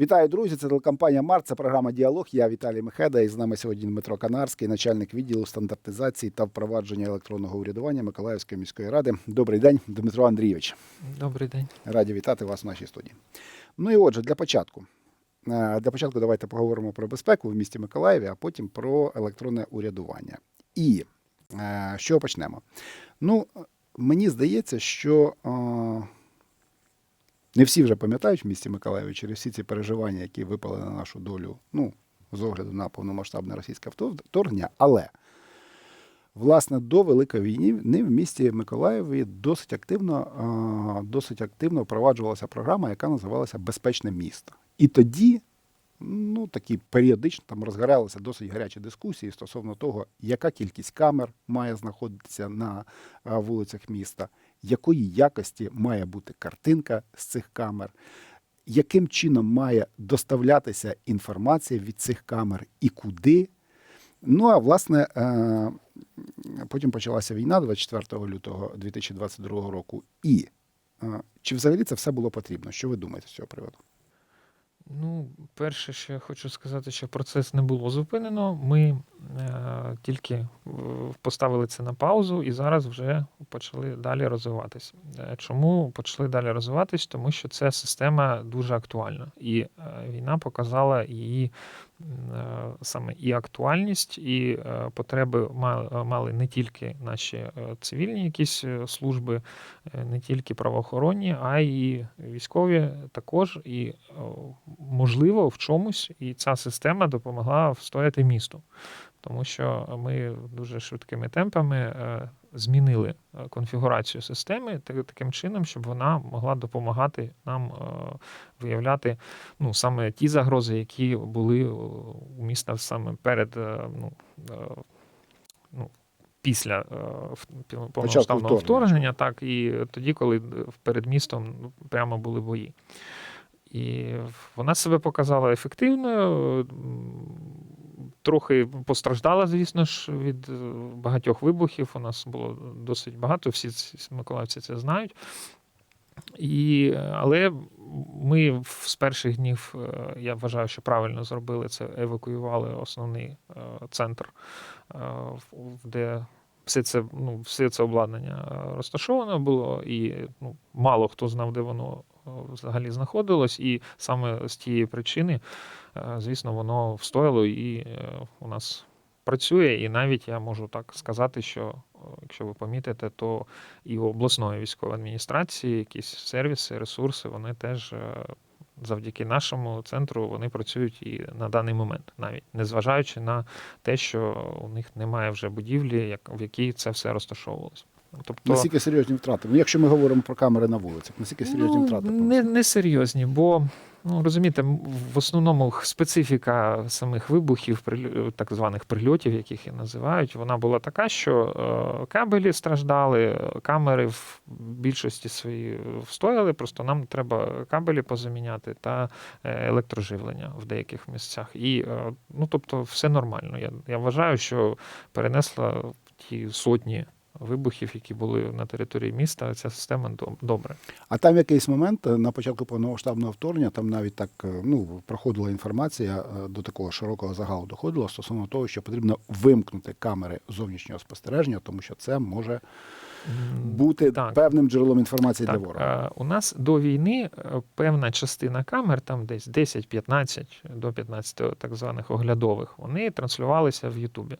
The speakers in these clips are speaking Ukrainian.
Вітаю, друзі! Це телекомпанія Март. Це програма Діалог. Я Віталій Мехеда. І з нами сьогодні Дмитро Канарський, начальник відділу стандартизації та впровадження електронного урядування Миколаївської міської ради. Добрий день, Дмитро Андрійович. Добрий день. Раді вітати вас в нашій студії. Ну і отже, для початку. Е, Для початку давайте поговоримо про безпеку в місті Миколаєві, а потім про електронне урядування. І е, з чого почнемо? Ну, мені здається, що е, не всі вже пам'ятають в місті Миколаєві через всі ці переживання, які випали на нашу долю, ну, з огляду на повномасштабне російське вторгнення, але. Власне, до Великої війни в місті Миколаєві досить активно, досить активно впроваджувалася програма, яка називалася Безпечне місто. І тоді, ну такі періодично там розгоралися досить гарячі дискусії стосовно того, яка кількість камер має знаходитися на вулицях міста, якої якості має бути картинка з цих камер, яким чином має доставлятися інформація від цих камер і куди. Ну а власне, е, потім почалася війна 24 лютого 2022 року. І е, чи взагалі це все було потрібно? Що ви думаєте з цього приводу? Ну, перше, що я хочу сказати, що процес не було зупинено. Ми е, тільки е, поставили це на паузу і зараз вже почали далі розвиватись. Е, Чому почали далі розвиватись? Тому що ця система дуже актуальна, і е, війна показала її саме і актуальність, і е, потреби мали не тільки наші е, цивільні якісь е, служби, е, не тільки правоохоронні, а й військові також. І можливо в чомусь і ця система допомогла встояти місту, тому що ми дуже швидкими темпами е, змінили е, конфігурацію системи таким чином, щоб вона могла допомагати нам е, виявляти ну, саме ті загрози, які були у міста саме перед е, ну, е, ну, після е, повномасштабного вторгнення. так і тоді, коли е, перед містом ну, прямо були бої. І вона себе показала ефективною. Трохи постраждала, звісно ж, від е, багатьох вибухів. У нас було досить багато, всі миколаївці це знають. І, але ми з перших днів, е, я вважаю, що правильно зробили це, евакуювали основний е, центр, де все це, ну, все це обладнання розташовано було, і ну, мало хто знав, де воно взагалі знаходилось. І саме з тієї причини, е, звісно, воно встояло і е, у нас працює. І навіть я можу так сказати, що е, якщо ви помітите, то і у обласної військової адміністрації якісь сервіси, ресурси, вони теж. Завдяки нашому центру вони працюють і на даний момент, навіть незважаючи на те, що у них немає вже будівлі, в якій це все розташовувалось. Тобто Наскільки серйозні втрати? Ну, якщо ми говоримо про камери на вулицях, наскільки серйозні ну, втрати? Не, не серйозні, бо ну розумієте, в основному специфіка самих вибухів, приль- так званих прильотів, яких і називають, вона була така, що е, кабелі страждали, е, камери в більшості свої встояли. Просто нам треба кабелі позаміняти та е, електроживлення в деяких місцях. І е, ну тобто, все нормально. Я, я вважаю, що перенесла ті сотні. Вибухів, які були на території міста, ця система доб- добре. А там якийсь момент е, на початку повномасштабного вторгнення там навіть так е, ну, проходила інформація е, до такого широкого загалу доходила стосовно того, що потрібно вимкнути камери зовнішнього спостереження, тому що це може бути так. певним джерелом інформації Так, для ворога. у нас до війни певна частина камер, там десь 10-15 до 15 так званих оглядових, вони транслювалися в Ютубі.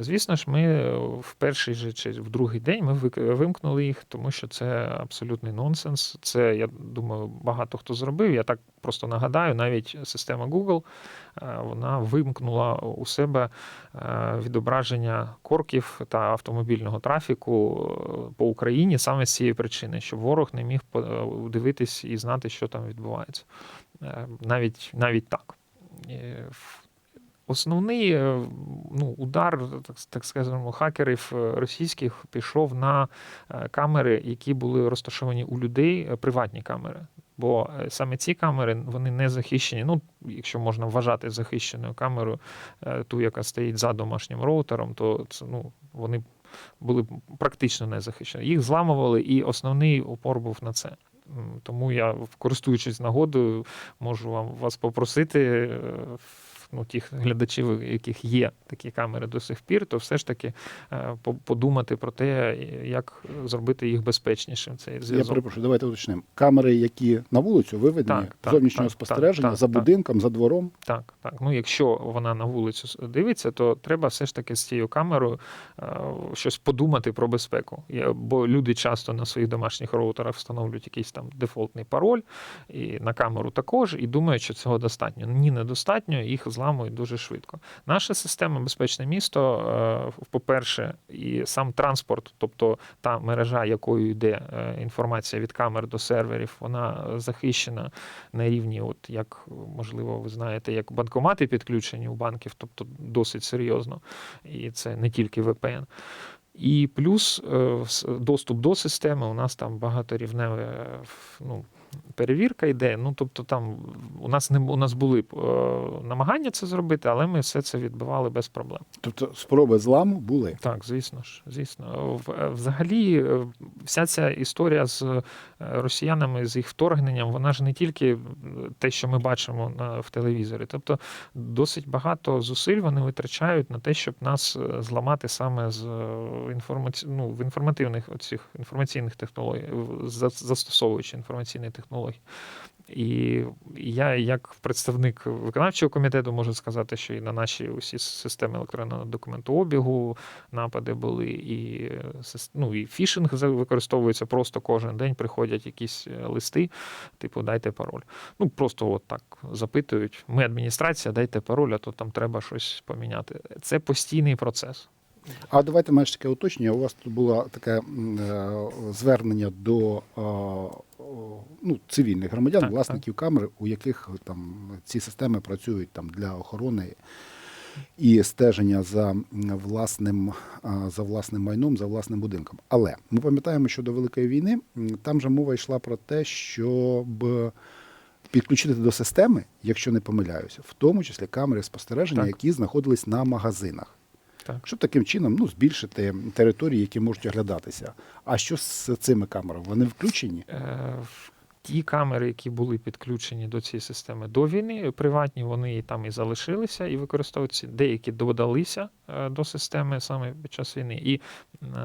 Звісно ж, ми в перший же чи в другий день ми вимкнули їх, тому що це абсолютний нонсенс. Це, я думаю, багато хто зробив. Я так просто нагадаю, навіть система Google е, вона вимкнула у себе е, відображення корків та автомобільного трафіку е, по Україні саме з цієї причини, щоб ворог не міг дивитись і знати, що там відбувається. Навіть, навіть так. Основний е, ну, удар, так, так скажемо, хакерів е, російських пішов на е, камери, які були розташовані у людей, приватні камери. Бо саме ці камери вони не захищені. Ну, якщо можна вважати захищеною камерою, ту, яка стоїть за домашнім роутером, то це, ну, вони були практично не захищені. Їх зламували, і основний опор був на це. Тому я, користуючись нагодою, можу вам вас попросити. Ну, тих глядачів, у яких є такі камери до сих пір, то все ж таки е, подумати про те, як зробити їх безпечнішим. Цей Я зв'язок. перепрошую, давайте уточнимо. Камери, які на вулицю виведені Так, так, зовнішнього так, спостереження так, за так. будинком, за двором. Так, так. Ну, якщо вона на вулицю дивиться, то треба все ж таки з цією камерою е, щось подумати про безпеку. Я- Бо люди часто на своїх домашніх роутерах встановлюють якийсь там дефолтний пароль, і на камеру також, і думають, що цього достатньо. Ні, недостатньо, їх зламують дуже швидко. Наша система Безпечне місто, е, по-перше, і сам транспорт, тобто та мережа, якою йде е, інформація від камер до серверів, вона захищена на рівні, от як можливо, ви знаєте, як банкомати підключені у банків, тобто досить серйозно, і це не тільки VPN. І плюс е, доступ до системи. У нас там багаторівневе ну, перевірка йде. Ну, тобто, там у нас не у нас були е, намагання це зробити, але ми все це відбивали без проблем. Тобто спроби зламу були. Так, звісно ж, звісно. Е, Взагалі, е, вся ця історія з е, росіянами, з їх вторгненням, вона ж не тільки те, що ми бачимо на, в телевізорі. Тобто, досить багато зусиль вони витрачають на те, щоб нас зламати саме з інформаці... ну, в інформативних оцих інформаційних технологій, застосовуючи інформаційні технології. І я, як представник виконавчого комітету, можу сказати, що і на наші усі системи електронного документообігу напади були, і, ну, і фішинг використовується просто кожен день. Приходять якісь е, листи, типу, дайте пароль. Ну, просто от так запитують. Ми адміністрація, дайте пароль, а то там треба щось поміняти. Це постійний процес. А давайте маєш таке уточнення. У вас тут було таке е, звернення до е, ну, цивільних громадян, Так, власників камер, у яких там ці системи працюють там для охорони і стеження за власним, за власним майном, за власним будинком. Але ми пам'ятаємо, що до Великої війни там же мова йшла про те, щоб підключити до системи, якщо не помиляюся, в тому числі камери спостереження, Так. які знаходились на магазинах. Так. Щоб таким чином ну, збільшити території, які можуть оглядатися. А що з цими камерами? Вони включені? Е, Ті камери, які були підключені до цієї системи до війни, приватні, вони і там і залишилися і використовуються. Деякі додалися е, до системи саме під час війни. І е,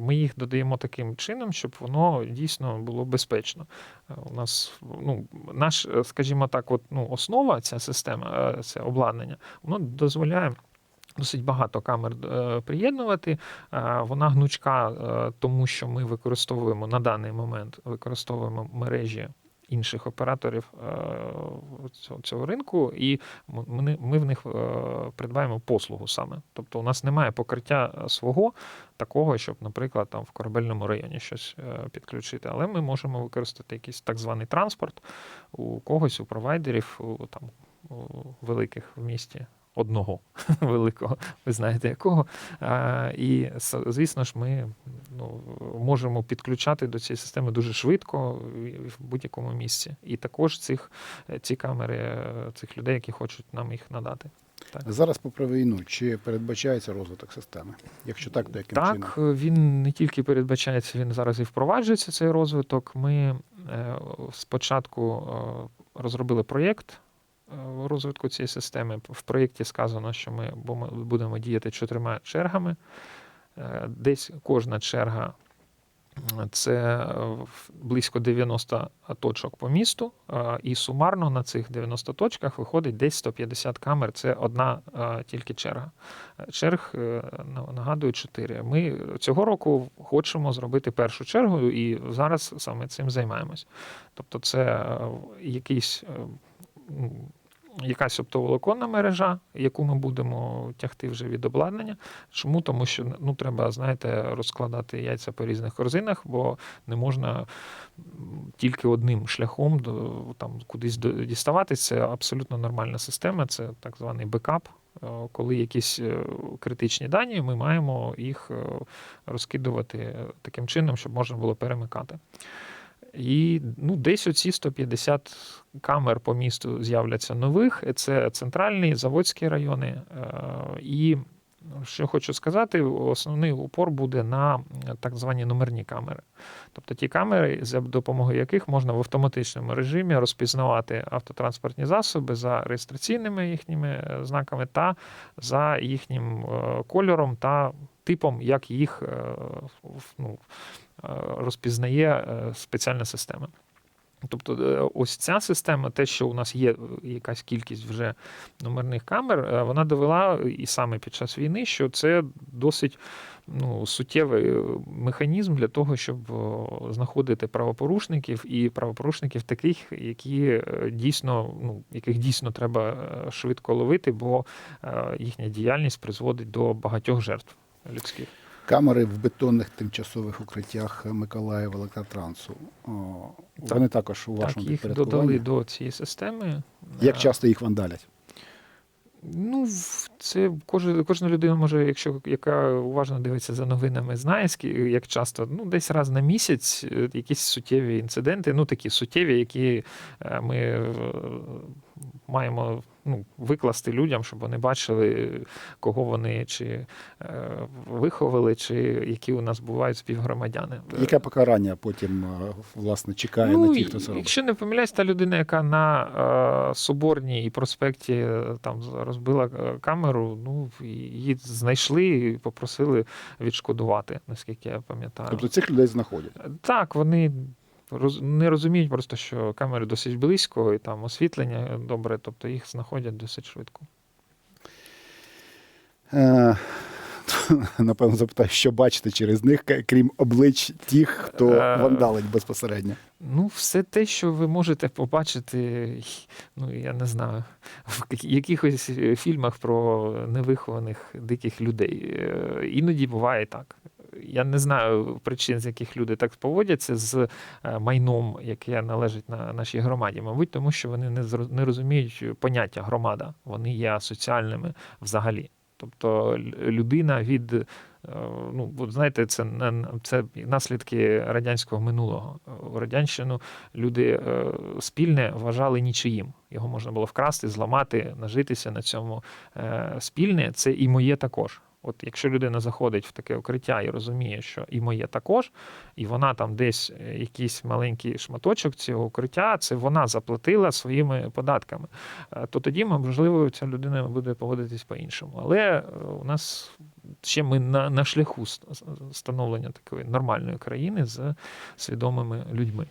ми їх додаємо таким чином, щоб воно дійсно було безпечно. Е, У нас ну, наш, скажімо так, от, ну, основа ця система, це обладнання, воно дозволяє. Досить багато камер е, приєднувати. Е, Вона гнучка, е, тому що ми використовуємо на даний момент використовуємо мережі інших операторів цього, ринку, і ми, в них придбаємо послугу саме. Тобто у нас немає покриття свого такого, щоб, наприклад, там в корабельному районі щось підключити. Але ми можемо використати якийсь так званий транспорт у когось, у провайдерів, у, там, у великих в місті. Одного великого, ви знаєте якого. І звісно ж, ми ну, можемо підключати до цієї системи дуже швидко в будь-якому місці. І також цих ці камери, е, цих людей, які хочуть нам їх надати. Зараз, попри війну, чи передбачається розвиток системи? Якщо так, то яким чином? Так, він не тільки передбачається, він зараз і впроваджується цей розвиток. Ми е, спочатку е, розробили проєкт розвитку цієї системи. В проєкті сказано, що ми будемо діяти чотирма чергами. Е, Десь кожна черга це е, близько 90 точок по місту, е, і сумарно на цих 90 точках виходить десь 150 камер. Це одна е, тільки черга. Е, Черг, е, нагадую, 4. Ми цього року хочемо зробити першу чергу, і зараз саме цим займаємось. Тобто, це е, якийсь. Якась оптоволоконна мережа, яку ми будемо тягти вже від обладнання. Чому? Тому що ну, треба, знаєте, розкладати яйця по різних корзинах, бо не можна тільки одним шляхом до, там, кудись діставатися. Це абсолютно нормальна система, це так званий бекап. Е, Коли якісь е, критичні дані, ми маємо їх е, розкидувати таким чином, щоб можна було перемикати. І ну, десь оці 150 камер по місту з'являться нових. Це центральні, заводські райони. е, І Що хочу сказати, основний упор буде на так звані номерні камери. Тобто ті камери, за допомогою яких можна в автоматичному режимі розпізнавати автотранспортні засоби за реєстраційними їхніми е, знаками та за їхнім е, кольором та типом, як їх ну, розпізнає е, спеціальна система. Тобто, е, ось ця система, те, що у нас є е, якась кількість вже номерних камер, е, вона довела і саме під час війни, що це досить ну, суттєвий е, механізм для того, щоб знаходити правопорушників і правопорушників таких, які е, дійсно, ну, яких дійсно треба е, швидко ловити, бо е, їхня діяльність призводить до багатьох жертв людських. Камери в бетонних тимчасових укриттях Миколаєва електротрансу. Так. Вони також у Так, вашому їх додали до цієї системи. Як часто їх вандалять? Ну, це кожна, кожна людина може, якщо яка уважно дивиться за новинами, знає, як часто, ну, десь раз на місяць е, якісь суттєві інциденти, ну такі суттєві, які е, ми е, маємо ну, викласти людям, щоб вони бачили, кого вони чи е, виховали, чи які у нас бувають співгромадяни. Яке покарання потім е, власне чекає Ну, на тих, хто це робить? Якщо не помиляюсь, та людина, яка на е, Соборній і проспекті е, там розбила е, камеру, ну її знайшли і попросили відшкодувати, наскільки я пам'ятаю. Тобто цих людей знаходять. Так, вони роз, не розуміють просто, що камери досить близько, і там освітлення добре, тобто їх знаходять досить швидко. Е, Напевно, запитаю, що бачите через них, крім облич тих, хто Е, вандалить безпосередньо. Ну, все те, що ви можете побачити, ну я не знаю, в якихось фільмах про невихованих диких людей. Е, Іноді буває так. Я не знаю причин, з яких люди так поводяться з е, майном, яке належить на нашій громаді. Мабуть, тому що вони не розуміють поняття громада. Вони є асоціальними взагалі. Тобто людина від е, ну, знаєте, це це наслідки радянського минулого. У радянщину люди е, спільне вважали нічиїм. Його можна було вкрасти, зламати, нажитися на цьому. Спільне це і моє також. От якщо людина заходить в таке укриття і розуміє, що і моє також, і вона там десь е, якийсь маленький шматочок цього укриття, це вона заплатила своїми податками, е, то тоді, можливо, ця людина буде поводитись по-іншому. Але е, у нас ще ми на, на шляху ст- становлення такої нормальної країни з свідомими людьми.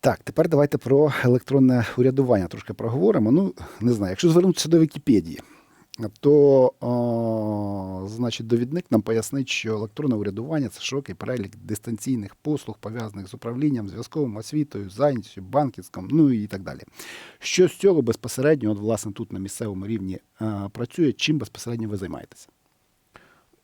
Так, тепер давайте про електронне урядування трошки проговоримо. Ну, не знаю, якщо звернутися до Вікіпедії, то значить, довідник нам пояснить, що електронне урядування це широкий перелік дистанційних послуг, пов'язаних з управлінням, зв'язковим освітою, зайнятістю, банківським, ну і так далі. Що з цього безпосередньо, от, власне, тут на місцевому рівні працює, чим безпосередньо ви займаєтеся?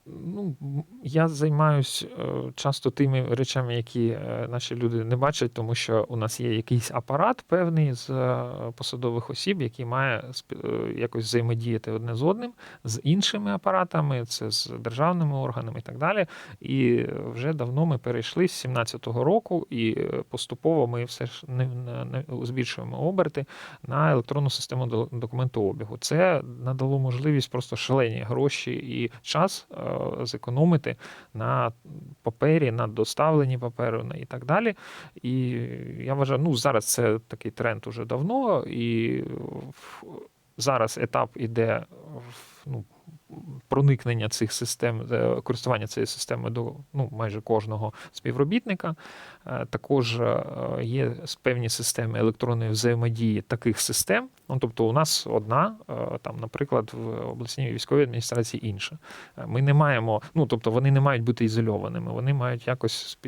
Ну, я займаюсь е, часто тими речами, які е, наші люди не бачать, тому що у нас є якийсь апарат певний з е, посадових осіб, який має якось взаємодіяти одне з одним, з іншими апаратами, це з державними органами і так далі. І вже давно ми перейшли з 17-го року, і поступово ми все ж не, не, збільшуємо оберти на електронну систему до- документообігу. Це надало можливість просто шалені гроші і час зекономити на папері, на доставленні паперу і так далі. І я вважаю, ну зараз це такий тренд уже давно, і зараз етап іде ну, проникнення цих систем, е, користування цією системою до ну, майже кожного співробітника. Е, Також е, є певні системи електронної взаємодії таких систем. Ну, тобто, у нас одна, там, наприклад, в обласній військовій адміністрації інша. Ми не маємо, ну тобто вони не мають бути ізольованими, вони мають якось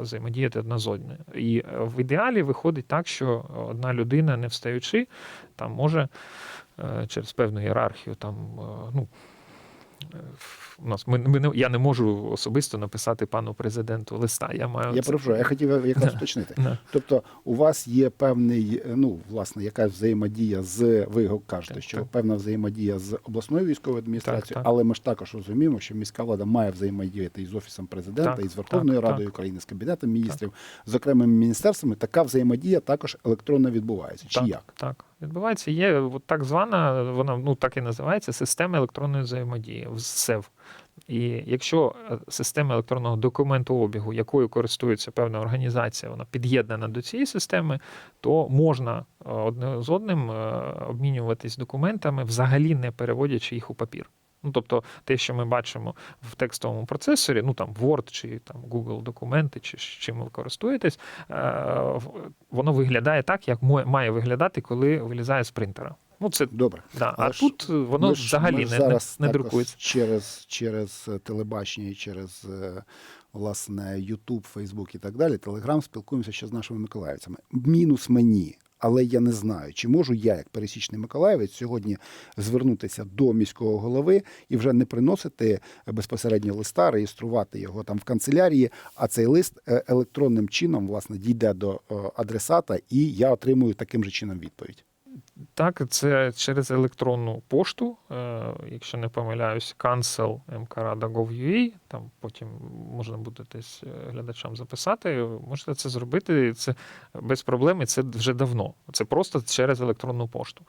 взаємодіяти одна з одною. І в ідеалі виходить так, що одна людина, не встаючи, там може через певну ієрархію там, ну. У нас ми, ми не, я не можу особисто написати пану президенту листа. Я маю Я перепрошую, я хотів якраз уточнити. Да. Тобто, у вас є певний, ну, власне, якась взаємодія з, ви його кажете, Так, що так. певна взаємодія з обласною військовою адміністрацією, так. але ми ж також розуміємо, що міська влада має взаємодіяти із Офісом президента, Так, із Верховною так, Радою так. України, з Кабінетом міністрів, з окремими міністерствами. Така взаємодія також електронно відбувається. Чи так, як? Так. Відбувається, є от так звана, вона ну так і називається система електронної взаємодії СЕВ. І якщо е, система електронного документообігу, якою користується певна організація, вона під'єднана до цієї системи, то можна е, одне з одним е, обмінюватись документами, взагалі не переводячи їх у папір. Ну, тобто, те, що ми бачимо в текстовому процесорі, ну там Word чи там Google документи, чи чим ви користуєтесь, е, воно виглядає так, як має виглядати, коли вилізає з принтера. Ну, це Добре. да. А ж тут е, воно Ми ж- взагалі ми не, не, зараз не також друкується. Через, через е, телебачення і через власне YouTube, Facebook і так далі. Телеграм спілкуємося ще з нашими миколаївцями. Мінус мені. Але я не знаю, чи можу я, як пересічний миколаївець, сьогодні звернутися до міського голови і вже не приносити безпосередньо листа, реєструвати його там в канцелярії, а цей лист е, електронним чином власне дійде до е, адресата, і я отримую таким же чином відповідь. Так, це через електронну пошту, е, якщо не помиляюсь, cancel mkrada.gov.ua, там потім можна буде десь е, глядачам записати. Можете це зробити. Це без проблем, і це вже давно. Це просто через електронну пошту.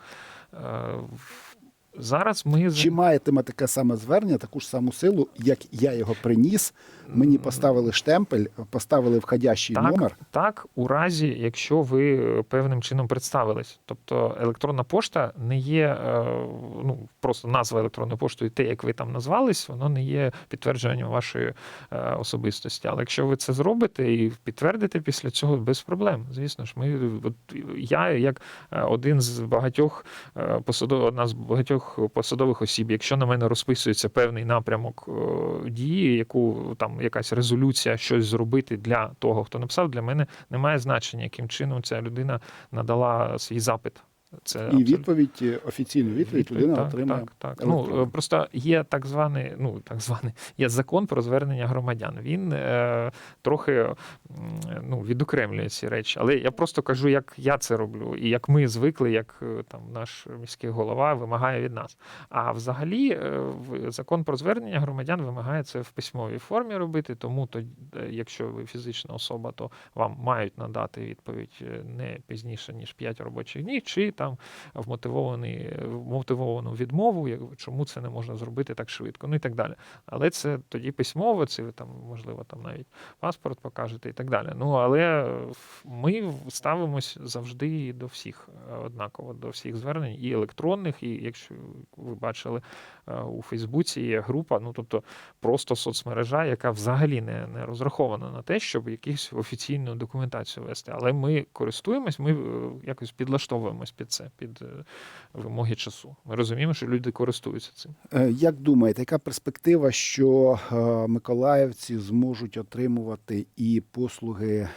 Зараз ми Чи маєтиме таке саме звернення, таку ж саму силу, як я його приніс, мені поставили штемпель, поставили входящий Так, номер. Так, у разі, якщо ви е, певним чином представились. Тобто електронна пошта не є е, ну, просто назва електронної пошти, і те, як ви там назвались, воно не є підтвердженням вашої е, особистості. Але якщо ви це зробите і підтвердите після цього без проблем, звісно ж, ми от я, як один з багатьох е, посадов, одна з багатьох посадових осіб, якщо на мене розписується певний напрямок е, дії, яку там якась резолюція, щось зробити для того, хто написав, для мене немає значення, яким чином ця людина надала свій запит. Це І абсолютно- відповідь, е, офіційну відповідь, людина так, отримає. Так, так. Ну, електронно. е, просто є так званий, ну так званий, є закон про звернення громадян. Він е, трохи ну, відокремлює ці речі. Але я просто кажу, як я це роблю, і як ми звикли, як е, там наш міський голова вимагає від нас. А взагалі, закон про звернення громадян вимагає це в письмовій формі робити. Тому то, якщо ви фізична особа, то вам мають надати відповідь не пізніше ніж 5 робочих днів, чи там вмотивовану відмову, як- чому це не можна зробити так швидко, ну і так далі. Але це тоді письмово, це ви там, можливо, там навіть паспорт покажете і так далі. Ну але ми ставимось завжди до всіх однаково, до всіх звернень, і електронних, і якщо ви бачили е, у Фейсбуці є група, ну тобто просто соцмережа, яка взагалі не, не розрахована на те, щоб якусь офіційну документацію вести. Але ми користуємось, ми е, якось підлаштовуємось під це, під е, вимоги часу. Ми розуміємо, що люди користуються цим. Е, Як думаєте, яка перспектива, що е, миколаївці зможуть отримувати і послуги,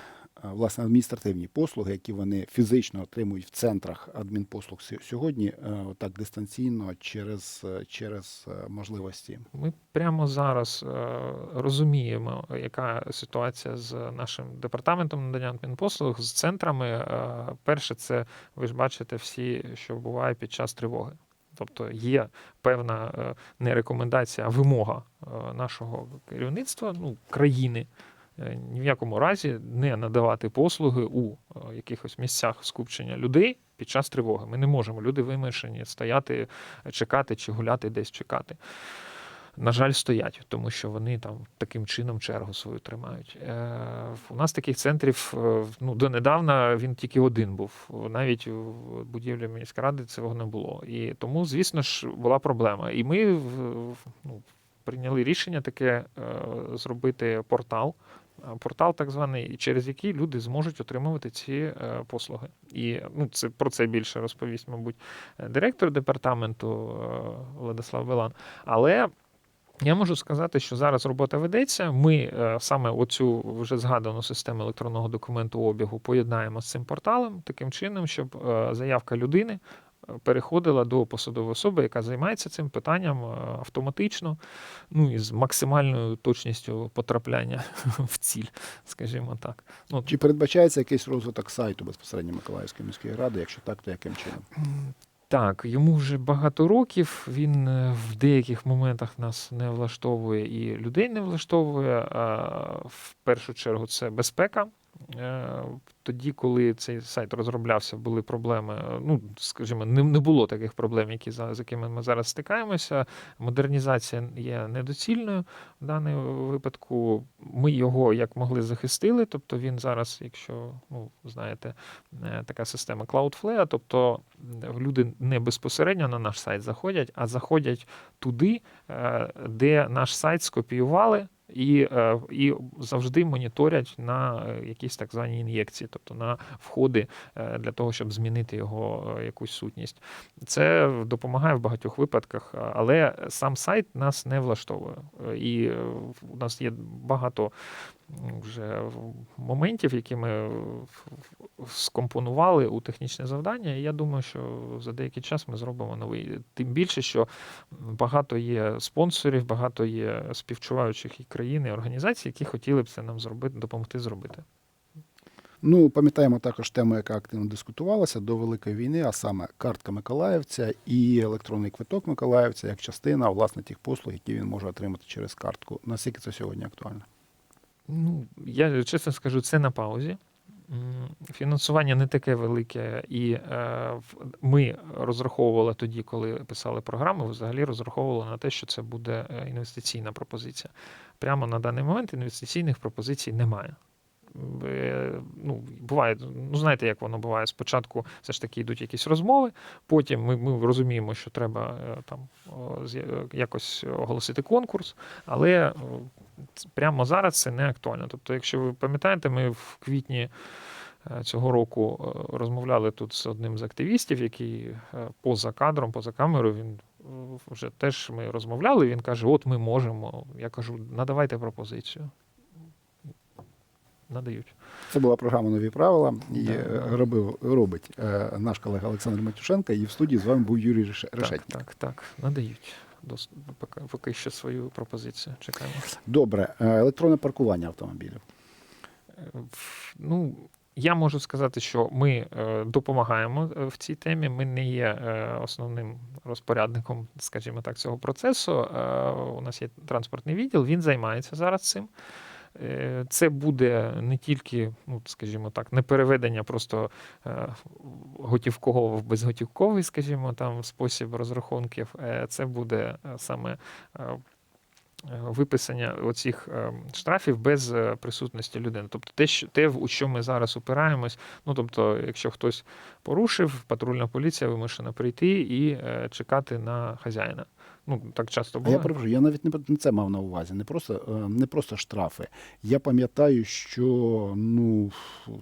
власне, адміністративні послуги, які вони фізично отримують в центрах адмінпослуг сьогодні, е, так дистанційно через, е, через е, можливості? Ми прямо зараз е, розуміємо, яка ситуація з нашим департаментом надання адмінпослуг, з центрами. Е, Перше, це ви ж бачите всі, що буває під час тривоги. Тобто є певна е, не рекомендація, а вимога е, нашого керівництва, ну, країни. Е, Ні в якому разі не надавати послуги у е, якихось місцях скупчення людей під час тривоги. Ми не можемо. Люди вимушені стояти, чекати чи гуляти десь чекати на жаль, стоять, тому що вони там таким чином чергу свою тримають. Е, у нас таких центрів е, ну, донедавна він тільки один був. Навіть в будівлі міськради цього не було. І тому, звісно ж, була проблема. І ми ну, прийняли рішення таке е, зробити портал. Е, Портал так званий, через який люди зможуть отримувати ці е, послуги. І ну, це про це більше розповість, мабуть, е, директор департаменту Владислав Белан. Але я можу сказати, що зараз робота ведеться. Ми саме оцю вже згадану систему електронного документу обігу поєднаємо з цим порталом таким чином, щоб заявка людини переходила до посадової особи, яка займається цим питанням е, автоматично, ну і з максимальною точністю потрапляння в ціль, скажімо так. Ну, Чи передбачається якийсь розвиток сайту безпосередньо Миколаївської міської ради? Якщо так, то яким чином? Так, йому вже багато років. Він е, в деяких моментах нас не влаштовує і людей не влаштовує. В першу чергу це безпека. Е, Тоді, коли цей сайт розроблявся, були проблеми. е, Ну, скажімо, не, було таких проблем, які з якими ми зараз стикаємося. Модернізація є недоцільною в даному випадку. Ми його як могли захистили. Тобто він зараз, якщо ну знаєте, е, така система Cloudflare, тобто люди не безпосередньо на наш сайт заходять, а заходять туди, де наш сайт скопіювали. І, е, і завжди моніторять на е, якісь так звані ін'єкції, тобто на входи е, для того, щоб змінити його якусь сутність. Це допомагає в багатьох випадках, але сам сайт нас не влаштовує. І у нас є багато вже моментів, які ми скомпонували у технічне завдання. І я думаю, що за деякий час ми зробимо новий. Тим більше, що багато є спонсорів, багато є співчуваючих і країн, і організацій, які хотіли б це нам зробити, допомогти зробити. Ну, пам'ятаємо також тему, яка активно дискутувалася до Великої війни, а саме картка Миколаївця і електронний квиток Миколаївця як частина власне тих послуг, які він може отримати через картку. Наскільки це сьогодні актуально? Ну, я чесно скажу, це на паузі. Фінансування не таке велике, і е, ми розраховували тоді, коли писали програму, взагалі розраховували на те, що це буде е, інвестиційна пропозиція. Прямо на даний момент інвестиційних пропозицій немає. Е, Ну, буває, ну знаєте, як воно буває. Спочатку все ж таки йдуть якісь розмови, потім ми, ми розуміємо, що треба е, там якось оголосити конкурс, але прямо зараз це не актуально. Тобто, якщо ви пам'ятаєте, ми в квітні е, цього року е, розмовляли тут з одним з активістів, який е, поза кадром, поза камерою, він е, вже теж ми розмовляли. Він каже: От ми можемо. Я кажу, надавайте пропозицію. Надають. Це була програма Нові правила. І Да, е, робив робить е, наш колега Олександр Матюшенко. І в студії з вами був Юрій Реш- Так, так, так, надають. Дос- Поки, поки що свою пропозицію. Чекаємо. Добре, е, електронне паркування автомобілів. Ну, я можу сказати, що ми допомагаємо в цій темі. Ми не є основним розпорядником, скажімо так, цього процесу. У нас є транспортний відділ, він займається зараз цим. Е, Це буде не тільки, ну скажімо так, не переведення просто е, готівкового в безготівковий, скажімо, там спосіб розрахунків. Е, Це буде саме виписання оцих штрафів без присутності людини. Тобто те, що те, у що ми зараз опираємось. Ну тобто, якщо хтось порушив, патрульна поліція вимушена прийти і чекати на хазяїна. Ну так часто А я перепрошую, я навіть не це мав на увазі, не просто, е, не просто штрафи. Я пам'ятаю, що ну,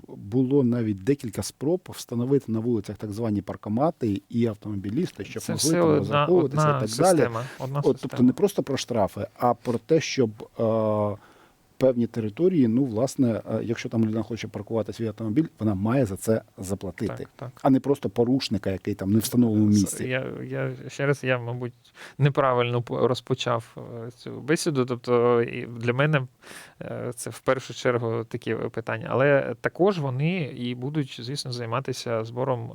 було навіть декілька спроб встановити на вулицях так звані паркомати і автомобілісти, щоб Це могли все там розраховуватися і так далі. Одна От, система. тобто не просто про штрафи, а про те, щоб е, певні території, ну, власне, е, якщо там людина хоче паркувати свій автомобіль, вона має за це заплатити. так, так. А не просто порушника, який там не в встановленому місці. Я, я ще раз, я, мабуть, неправильно по- розпочав е, цю бесіду. Тобто, для мене е, це в першу чергу такі питання. Але також вони і будуть, звісно, займатися збором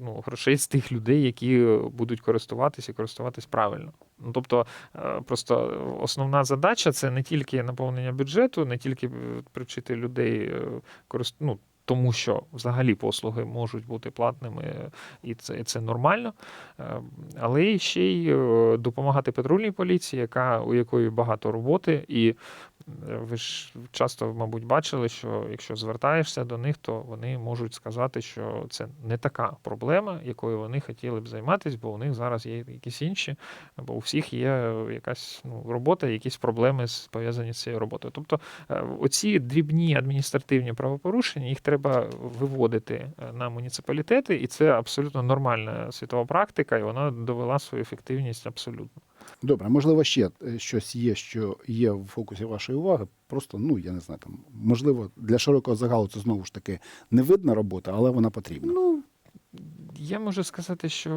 ну, грошей з тих людей, які будуть користуватися і користуватись правильно. Ну, тобто, е, просто основна задача це не тільки наповнення бюджету, не тільки е, привчити людей е, корист... ну, тому що взагалі послуги можуть бути платними, і це, і це нормально. Але ще й допомагати патрульній поліції, яка, у якої багато роботи, і ви ж часто, мабуть, бачили, що якщо звертаєшся до них, то вони можуть сказати, що це не така проблема, якою вони хотіли б займатися, бо у них зараз є якісь інші, бо у всіх є якась ну, робота, якісь проблеми пов'язані з цією роботою. Тобто е, оці дрібні адміністративні правопорушення, їх треба виводити е, на муніципалітети, і це абсолютно нормальна світова практика, і вона довела свою ефективність абсолютно. Добре, можливо, ще е, щось є, що є в фокусі вашої уваги. Просто, ну я не знаю, там можливо, для широкого загалу це знову ж таки не видна робота, але вона потрібна. Ну, я можу сказати, що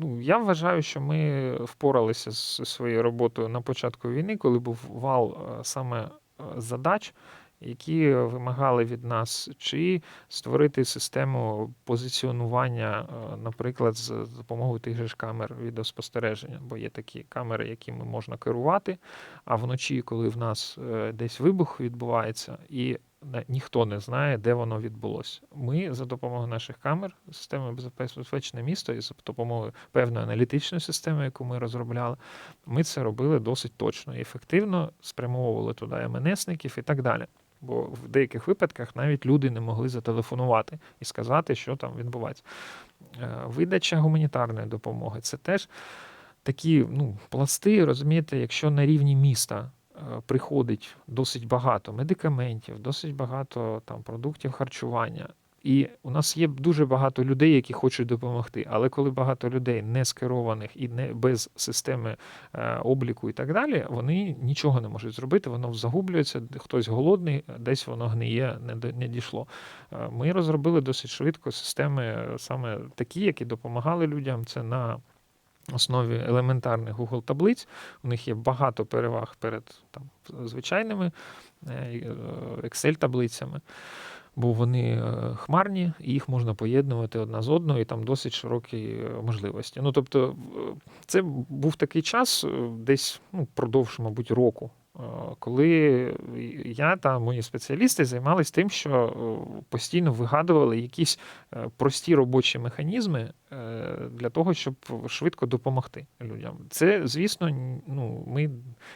ну, я вважаю, що ми впоралися з своєю роботою на початку війни, коли був вал е, саме е, задач, які вимагали від нас чи створити систему позиціонування, е, наприклад, з допомогою тих же ж камер відеоспостереження, бо є такі камери, якими можна керувати. А вночі, коли в нас е, десь вибух відбувається, і ніхто не знає, де воно відбулося. Ми за допомогою наших камер, системи безпечне місто, і за допомогою певної аналітичної системи, яку ми розробляли, ми це робили досить точно і ефективно, спрямовували туди МНСників і так далі. Бо в деяких випадках навіть люди не могли зателефонувати і сказати, що там відбувається. Е, Видача гуманітарної допомоги це теж такі ну, пласти, розумієте, якщо на рівні міста е, приходить досить багато медикаментів, досить багато там продуктів харчування. І у нас є дуже багато людей, які хочуть допомогти. Але коли багато людей не скерованих і не без системи е, обліку і так далі, вони нічого не можуть зробити, воно загублюється, хтось голодний, десь воно гниє, не, дійшло. Е, Ми розробили досить швидко системи е, саме такі, які допомагали людям. Це на основі елементарних Google таблиць. У них є багато переваг перед там, звичайними Excel таблицями. Бо вони е, хмарні, і їх можна поєднувати одна з одною, і там досить широкі е, можливості. Ну тобто, е, це був такий час, десь ну, продовж, мабуть, року, коли я та мої спеціалісти займалися тим, що постійно вигадували якісь прості робочі механізми для того, щоб швидко допомогти людям. Це, звісно, ну, ми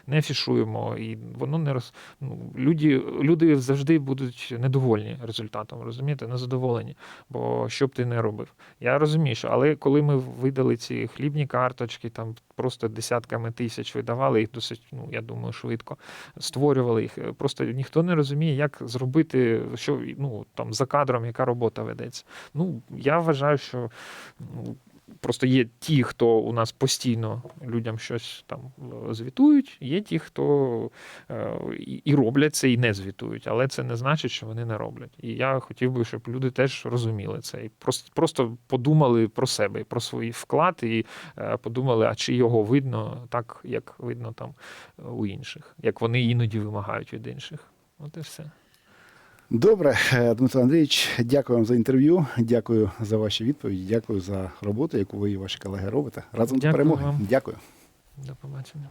не афішуємо, і воно не роз... ну, люди, люди завжди будуть недовольні результатом, розумієте, незадоволені. Бо що б ти не робив. Я розумію, що але коли ми видали ці хлібні карточки, там просто десятками тисяч видавали їх досить, ну я думаю, швидко створювали їх. е, Просто ніхто не розуміє, як зробити, що ну там за кадром, яка робота ведеться. Ну я вважаю, що просто є ті, хто у нас постійно людям щось там е, звітують, є ті, хто е, і роблять це, і не звітують, але це не значить, що вони не роблять. І я хотів би, щоб люди теж розуміли це і просто, просто подумали про себе, про свій вклад, і е, подумали, а чи його видно так, як видно там у інших, як вони іноді вимагають від інших. От і все. Добре, е, Дмитро Андрійович, дякую вам за інтерв'ю. Дякую за ваші відповіді. Дякую за роботу, яку ви і ваші колеги робите. Разом до перемоги. вам. Дякую. До побачення.